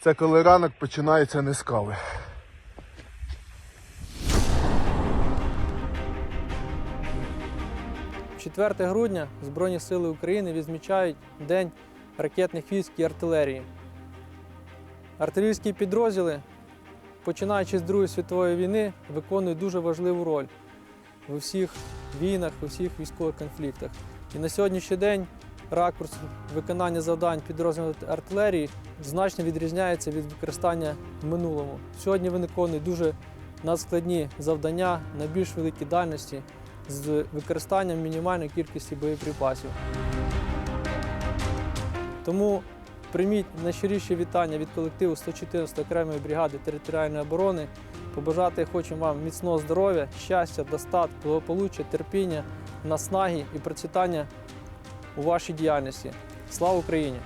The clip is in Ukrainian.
Це коли ранок починається не з кави. – 4 грудня Збройні Сили України відзначають День ракетних військ і артилерії. Артилерійські підрозділи, починаючи з Другої світової війни, виконують дуже важливу роль в усіх війнах, у всіх військових конфліктах. І на сьогоднішній день ракурс виконання завдань підрозділів артилерії значно відрізняється від використання в минулому. Сьогодні виконують дуже надскладні завдання на більш великій дальності з використанням мінімальної кількості боєприпасів. Тому прийміть найщиріші вітання від колективу 114 окремої бригади територіальної оборони. Побажати хочемо вам міцного здоров'я, щастя, достатку, благополуччя, терпіння, наснаги і процвітання у вашій діяльності. Слава Україні!